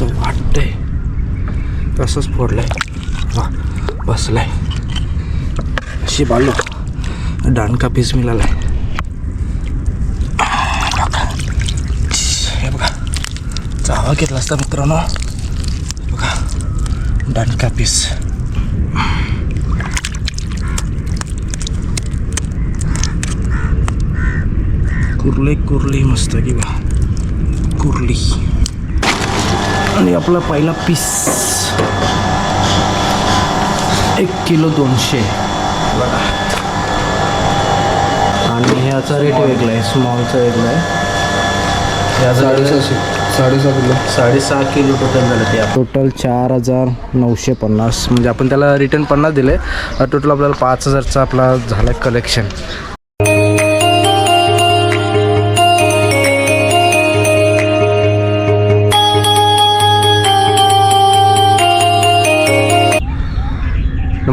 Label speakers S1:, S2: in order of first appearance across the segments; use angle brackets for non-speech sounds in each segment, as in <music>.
S1: असं वाटतंय तसंच फोडलंय वा बसलाय अशी बालो दांडका पीस मिळालाय हे बघा जावा घेतला असता मित्रांनो बघा दांडका पीस कुर्ली कुर्ली मस्त की बा कुर्ली आणि आपला पहिला पीस एक किलो दोनशे. बघा आणि ह्याचा रेट वेगळा आहे स्मॉलचा वेगळा आहे. याचा
S2: साडेसहाशे साडेसहा किलो.
S1: साडेसहा किलो टोटल झालं ते टोटल चार हजार नऊशे पन्नास. म्हणजे आपण त्याला रिटर्न पन्नास दिले. टोटल आपल्याला पाच हजारचा आपला झाला कलेक्शन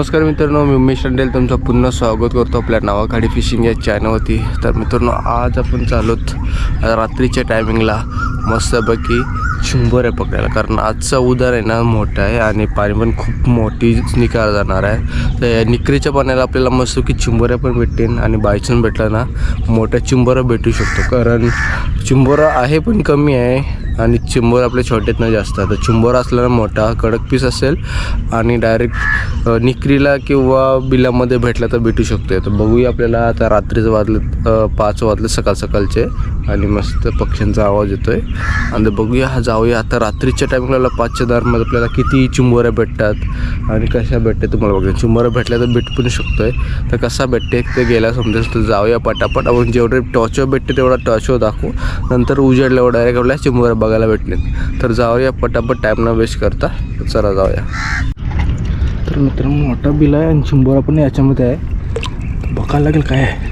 S1: नमस्कार मित्रांनो मी उमेश अंडेल तुमचं पुन्हा स्वागत करतो आपल्या नावाखाडी फिशिंग या चॅनलवरती तर मित्रांनो आज आपण चालूत रात्रीच्या टायमिंगला मस्तपैकी चिंबोरे पकडायला कारण आजचा उदार आहे ना मोठा आहे आणि पाणी पण खूप मोठी निकाल जाणार आहे. तर या निकरीच्या पाण्याला आपल्याला मस्त की चिंबोऱ्या पण भेटतील आणि बायचून भेटला ना मोठ्या चिंबोरा भेटू शकतो. कारण चिंबोरा आहे पण कमी आहे आणि चिंबोर आपले छोटेत ना जास्त. तर चिंबोर असला ना मोठा कडक पीस असेल आणि डायरेक्ट निकरीला किंवा बिलामध्ये भेटला तर भेटू शकतो तर बघूया आपल्याला आता रात्रीचं वाजलं पाच वाजलं सकाळ सकाळचे. आणि मस्त पक्ष्यांचा आवाज येतोय. आणि बघूया हा जाऊया. आता रात्रीच्या टायमिंगला पाचच्या दारमध्ये आपल्याला किती चिंबोऱ्या भेटतात आणि कशा भेटते तुम्हाला बघूया. चिंबोऱ्या भेटल्या तर भेट पण शकतोय. तर कसा भेटते ते गेला समजेल तर जाऊया पटापट. आपण जेवढे टॉर्चवर भेटते तेवढा टॉचवर दाखवू. नंतर उजेडल्यावर डायरेक्ट आपल्या चिंबोऱ्या बघायला भेटले तर जाऊया पटापट टाईम न वेस्ट करता. चला जाऊया. तर मित्रांनो मोठा बिल आहे आणि चिंबोरा पण याच्यामध्ये आहे. बघायला लागेल काय आहे.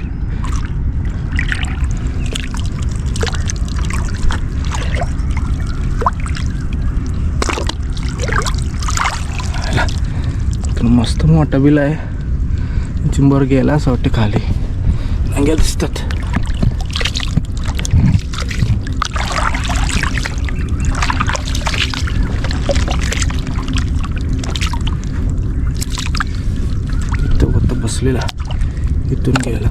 S1: तर मस्त मोठा बिल आहे. चिंबर गेला असं वाटतं खाली. अंग्या दिसतात. इथं फक्त बसलेला. इथून गेला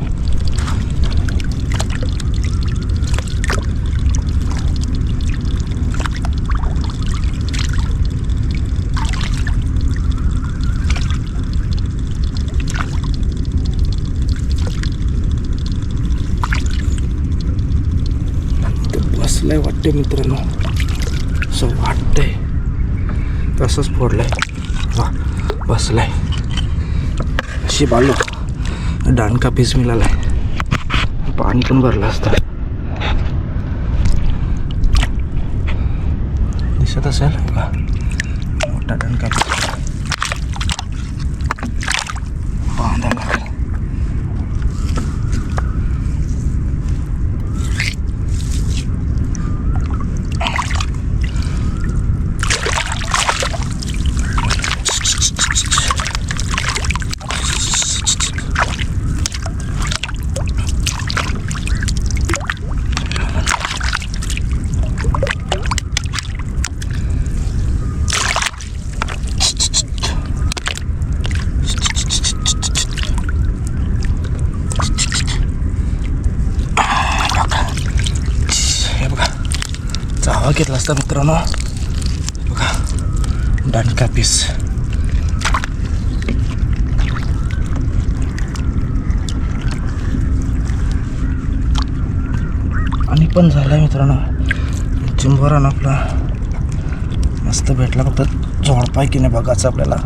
S1: इथं बसलाय वाटते मित्रांनो. असं वाटतंय. तसंच फोडलंय. वा बसलाय. अशी बालो. दांडका पीस मिळालाय. पाणी पण भरलं असतं. दिसत असेल? का मोठा दांडका पीस बांधा लागेल हे बघा जावा घेतला मित्रांनो. बघा दांडका पीस आणि पण झालं आहे मित्रांनो. चिंबोरा आपला मस्त भेटला फक्त झोडपाय की नाही बघायचं आपल्याला.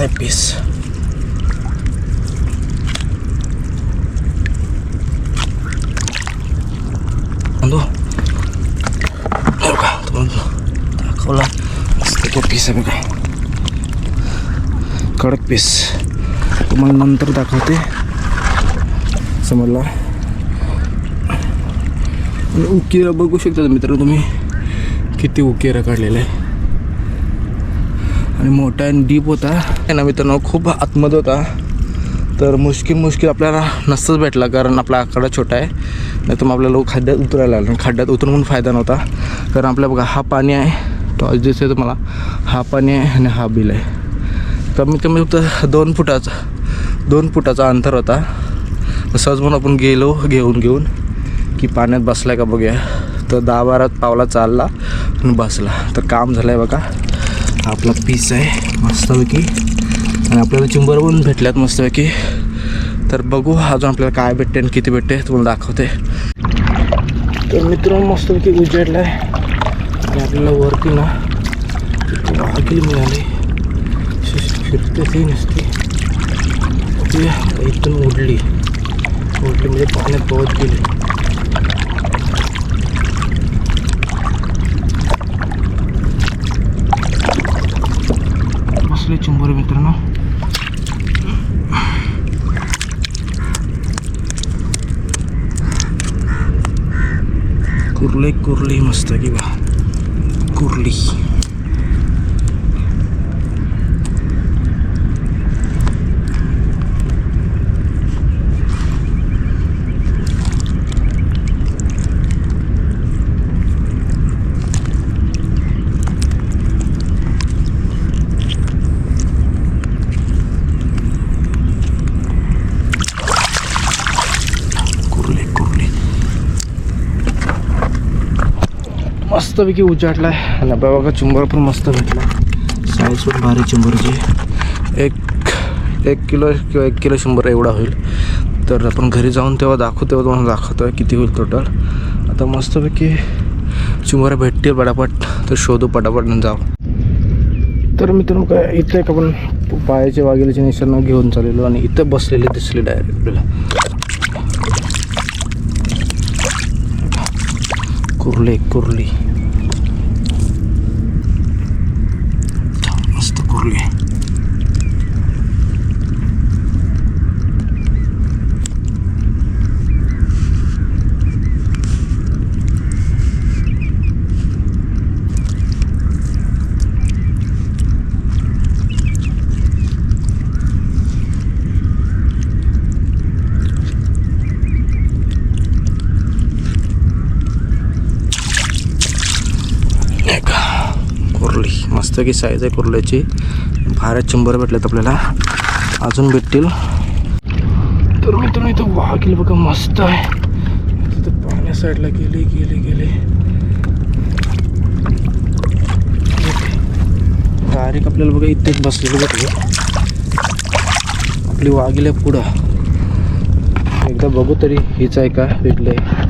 S1: कसं आहे पीस बंधू हे बघा दाखवला मस्त तो पीस आहे बघा कडक पीस तुम्हाला नंतर दाखवते समजला आणि उकिरा बघू शकता मित्र तुम्ही किती उकिरा काढलेला आहे आणि मोठा आणि डीप होता. ना मित्रांनो खूप आतमध्ये होता. तर मुश्किल मुश्किल आपल्याला नसतंच भेटला कारण आपला आकडा छोटा आहे. नाही तर मग आपल्याला खड्ड्यात उतरायला लागला. खड्ड्यात उतरून पण फायदा नव्हता. कारण आपल्या बघा हा पाणी आहे. तो आज दिसतोय तुम्हाला. हा पाणी आहे आणि हा बिल आहे. कमीत कमी फक्त दोन फुटाचा दोन फुटाचा अंतर होता. सहज म्हणून आपण गेलो घेऊन घेऊन की पाण्यात बसला का बघूया. तर दहा बारा पावला चालला आणि बसला. तर काम झालं आहे बघा. आपला पीस आहे मस्तपैकी. आणि आपल्याला चिंबर पण भेटल्यात मस्तपैकी. तर बघू अजून आपल्याला काय भेटते आणि किती भेटते तुम्हाला दाखवते. तर मित्रांनो मस्तपैकी उजेडला आहे आणि आपल्याला वरती ना किती मिळाली. मिळाले फिरते ती नसते. बघूया इथून उडली. उडली म्हणजे पाण्यात पोहत गेली बसले चिंबोरे मित्रांनो. कुर्ले कुर्ली मस्त की बा. कुर्ली. मस्तपैकी उजाडलाय. आणि आपल्या बघा चिंबर पण मस्त भेटला. साईज पण भारी चिंबरची. एक एक किलो किंवा एक किलो शंभर एवढा होईल. तर आपण घरी जाऊन तेव्हा दाखवू तेव्हा तुम्हाला दाखवतो आहे किती होईल टोटल आता मस्तपैकी चुंबर भेटतील पटापट. तर शोधू पटापट जाऊ. तर मित्रांनो काय इथे एक आपण पायाच्या वागेलीचे निसर्ग घेऊन चाललेलो आणि इथं बसलेले दिसले डायरेक्ट आपल्याला. कुर्ले कुर्ली मस्त कुर्ले नाही का कुर्ली मस्त की साईज आहे कुर्ल्याची. भारत शंभर भेटल्यात आपल्याला. अजून भेटतील. तर मित्रांनो इथं वाघील बघा मस्त आहे. तिथं पाण्या साईडला गेले गेले गेले. डायरेक्ट आपल्याला बघा इथेच बसलेलं भेटले आपली वाघील आहे पुढं. एकदा बघू तरी हीच आहे का वेगळं आहे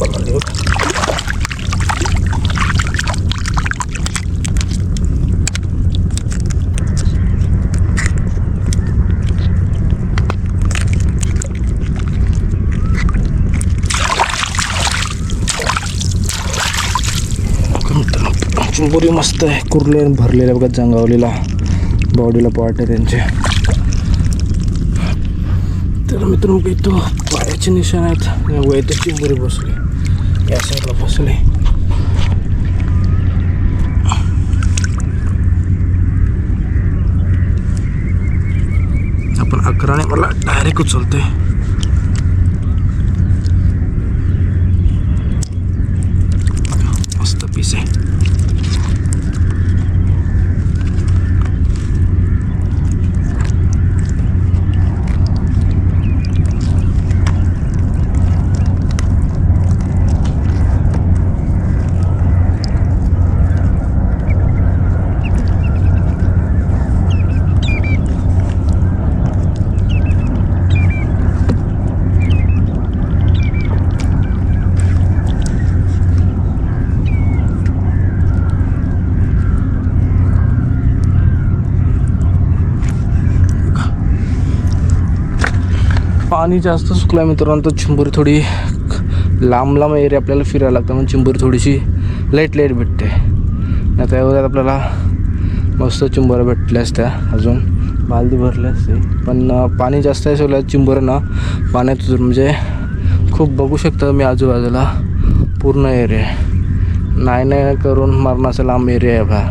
S1: पकडली बघ. चिंबोरी मस्त आहे. कुरले भरलेल्या बघा जंगावलेला. बॉडीला पार्ट आहे त्यांचे. तर मित्रांनो काही तो पायाचे निशाण आहेत. वैद्य चिंबोरी बसले. या साईडला बसले. आपण अकराने मला डायरेक्ट उचलतोय मस्त पीस आहे पाणी जास्त सुकलं मित्रांनो तर चिंबोरी थोडी लांब लांब एरिया आपल्याला फिरायला लागतं म्हणून चिंबोरी थोडीशी लाइट लाइट भेटते. नाही एवढ्यात आपल्याला मस्त चिंबोऱ्या भेटल्या असत्या अजून बालदी भरली असते. पण पाणी जास्त आहे सगळ्या चिंबोऱ्यांना पाण्यात म्हणजे खूप बघू शकता मी आजूबाजूला पूर्ण एरिया आहे. नाही नाही करून मरणाचा लांब एरिया आहे बा.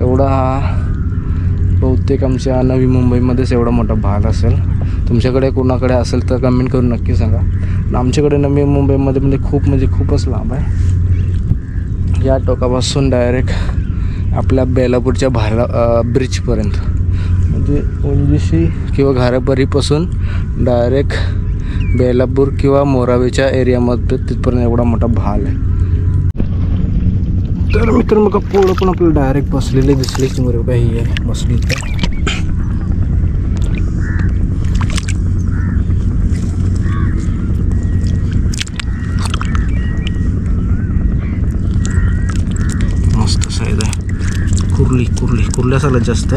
S1: एवढा हा बहुतेक आमच्या नवी मुंबईमध्येच एवढा मोठा भाग असेल. तुमच्याकडे कोणाकडे असेल तर कमेंट करून नक्की सांगा. आमच्याकडे नवी मुंबईमध्ये म्हणजे खूप म्हणजे खूपच लांब आहे. या टोकापासून डायरेक्ट आपल्या बेलापूरच्या भाला ब्रिजपर्यंत म्हणजे उंजीशी किंवा घारापरीपासून डायरेक्ट बेलापूर किंवा मोरावेच्या एरियामध्ये तिथपर्यंत एवढा मोठा भाल आहे. तर मित्र मग पोळं पण आपल्याला डायरेक्ट बसलेले दिसले की बरं काही आहे बसली तर मस्त साईज आहे कुर्ली कुर्ली कुर्ल्या सगळ्यात जास्त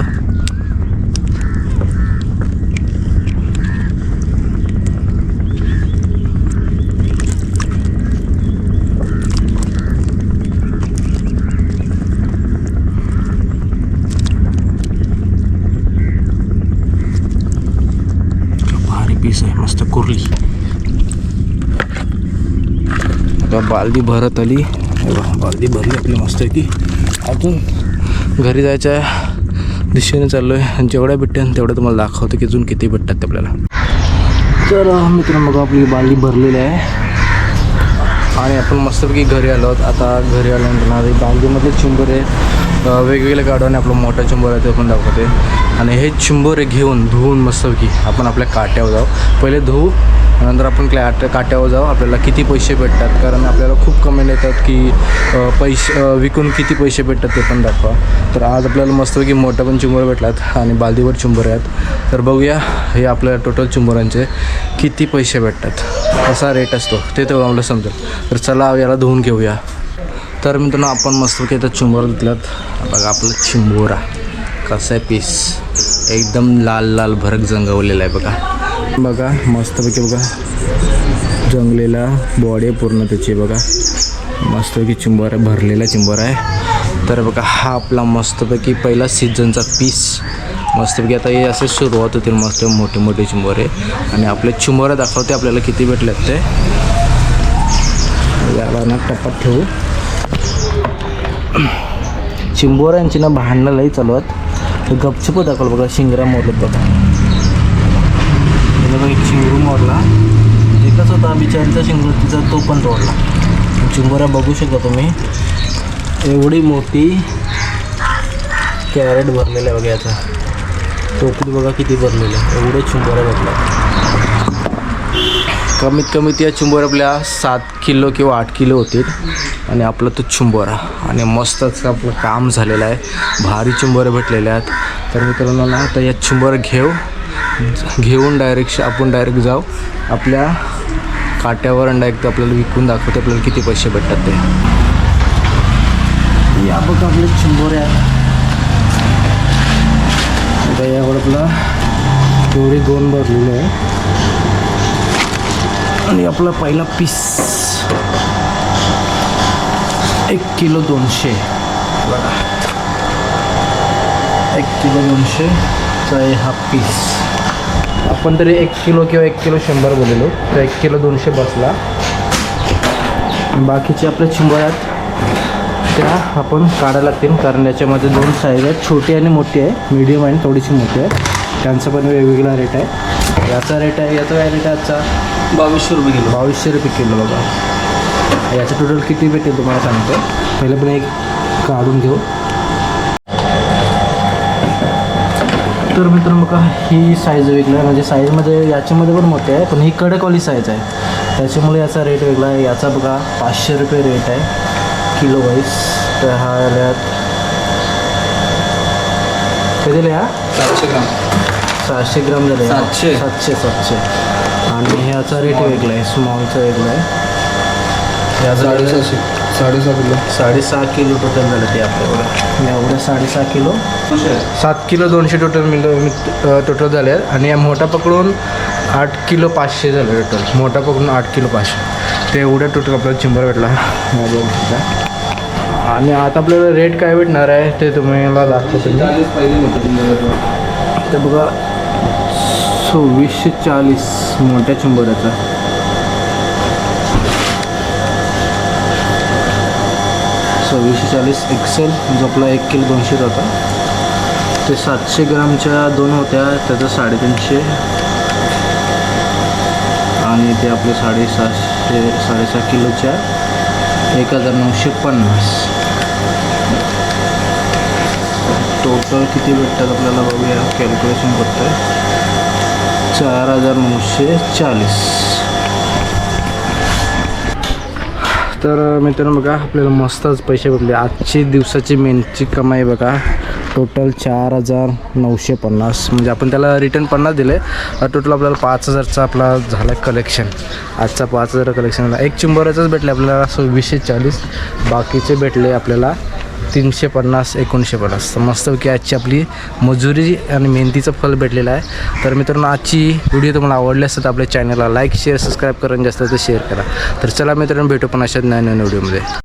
S1: भारी पीस आहे मस्त कुर्ली आता बालदी भरत आली हे बघा, बालदी भरली आपली मस्त आहे की अजून घरी जायच्या दिशेने चाललो आहे आणि जेवढ्या भेटते तेवढं तुम्हाला दाखवतो की अजून किती भेटतात ते आपल्याला. तर मित्र मग आपली बाली भरलेली आहे. आणि आपण मस्तपैकी घरी आलो आहोत. आता घरी आल्यानंतर ना बालदीमधले चिंबर आहे वेगवेगळ्या गाड्याने आपलं मोठा चिंबर आहे ते पण दाखवते. आणि हे चिंबोरे घेऊन धुवून मस्तपैकी आपण आपल्या काट्यावर जाऊ. पहिले धुवू नंतर आपण क्लॅट काट्यावर जाऊ. आपल्याला किती पैसे भेटतात? कारण आपल्याला खूप कमेंट येतात की पैसे विकून किती पैसे भेटतात ते पण दाखवा. तर आज आपल्याला मस्तपैकी मोठा पण चुंबर भेटलात आणि बालदीवर चुंबर आहेत. तर बघूया हे आपल्या टोटल चुंबरांचे किती पैसे भेटतात? कसा रेट असतो? ते तेवढं आम्हाला समजेल. तर चला याला धुवून घेऊया. तर मित्रांनो आपण मस्तपैकी आता चिंबोरा घेतल्यात. बघा आपला चिंबोरा. कसं आहे पीस एकदम लाल लाल भरक जंगवलेला आहे बघा. बघा मस्तपैकी बघा. जंगलेला बॉडी आहे पूर्ण त्याची बघा. मस्तपैकी चिंबोरा भरलेला चिंबोरा आहे. तर बघा हा आपला मस्तपैकी पहिला सीझनचा पीस मस्तपैकी आता हे असे सुरुवात होतील मस्त मोठे मोठे चिंबोरे. आणि आपले चिंबोरे दाखवते आपल्याला किती भेटलेत ते. याला ना ठेवू. <clears throat> चिंबोऱ्यांची ना भांडणं लई चालू आहेत. तर गपचूप दाखवलं बघा शिंगरा मोडलं बघा. बघा एक शिंगरू मोडला. एकच होता बिचारीचा शिंगरू तिचा तो पण तोडला. चिंबोऱ्या बघू शकता तुम्ही. एवढी मोठी कॅरेट भरलेलं आहे बघा याचा. टोपली बघा किती भरलेलं आहे. एवढे चिंबोऱ्या भरल्या कमीत कमी त्या चिंबोऱ्या आपल्या सात किलो किंवा आठ किलो होतील. आणि आपला तो चिंबोरा आणि मस्तच आपलं काम झालेलं आहे. भारी चिंबोरे भेटलेले आहेत. तर मित्रांनो ना आता या चिंबोऱ्या घेऊ. घेऊन डायरेक्ट आपण डायरेक्ट जाऊ. आपल्या काट्यावर आणि डायरेक्ट आपल्याला विकून दाखवते आपल्याला किती पैसे भेटतात ते. या बघ आपले चिंबोऱ्या आता यावर आपला तेवढी दोन भरलेली आहे. आणि आपला पहिला पीस एक किलो दोनशे. बघा एक किलो दोनशे चा आहे हा पीस आपण तरी एक किलो किंवा एक किलो शंभर बोललेलो. तर एक किलो दोनशे बसला. बाकीचे आपल्या चिंबळ्यात त्या आपण काढायला लागतील. कारण याच्यामध्ये दोन साईज आहेत. छोटी आणि मोठी आहे. मीडियम आणि थोडीशी मोठी आहे. त्यांचा पण वेगवेगळा रेट आहे. याचा रेट आहे याचा काय रेट आहे आजचा.
S2: बावीसशे रुपये किलो.
S1: बावीसशे रुपये किलो बघा. याचं टोटल किती भेटेल तुम्हाला सांगतो. पहिले पण एक काढून घेऊ. तर मित्रांनो बघा ही साईज वेगळी आहे. म्हणजे साईजमध्ये याच्यामध्ये पण मोठी आहे पण ही कडकवाली साईज आहे. त्याच्यामुळे याचा रेट वेगळा आहे. याचा बघा पाचशे रुपये रेट आहे. किलो वाईज तर हा आल्यात. कधीला या
S2: सातशे ग्राम.
S1: सहाशे ग्राम झाले.
S2: सातशे.
S1: सातशे सातशे. आणि ह्याचा रेट वेगळा आहे स्मॉलचा वेगळा आहे. rate
S2: साडेसहाशे साडेसहा किलो.
S1: साडेसहा किलो टोटल झालं ते आपल्याकडं एवढं. साडेसहा किलो. सात किलो दोनशे टोटल मिल टोटल झाले आहेत. आणि या मोठा पकडून आठ किलो पाचशे झाले टोटल मोठा पकडून आठ किलो पाचशे. ते एवढं टोटल आपल्याला चिंबर भेटला. आणि आता आपल्याला रेट काय भेटणार आहे ते तुम्हाला दाखवतो ते बघा सव्वीसशे चाळीस मोठ्या चंबराचा सव्वीसशे चाळीस एक्सेल जो आपला एक किलो दोनशे होता. ते सातशे ग्रामच्या दोन होत्या त्याचं साडेतीनशे. आणि ते आपले साडेसहाशे साडेसहा किलोच्या एक हजार नऊशे पन्नास. टोटल किती भेटतात आपल्याला बघूया कॅल्क्युलेशन करतोय चार हजार नऊशे चाळीस. तर मित्रांनो बघा आपल्याला मस्तच पैसे भेटले. आजची दिवसाची मेनची कमाई बघा. टोटल चार हजार नऊशे पन्नास. म्हणजे आपण त्याला रिटर्न पन्नास दिले. टोटल आपल्याला पाच हजारचा आपला झाला कलेक्शन आजचा पाच हजार कलेक्शन झाला. एक चिंबोऱ्याचाच भेटले आपल्याला सव्वीसशे चाळीस. बाकीचे भेटले आपल्याला तीनशे पन्नास एकोणीसशे पन्नास. तर मस्तपैकी आजची आपली मजुरी आणि मेहनतीचं फल भेटलेलं आहे. तर मित्रांनो आजची व्हिडिओ तुम्हाला आवडली असेल तर आपल्या चॅनलला लाईक शेअर सबस्क्राईब करून जास्त तर शेअर करा. तर चला मित्रांनो भेटू पण अशा नवीन नवीन व्हिडिओमध्ये.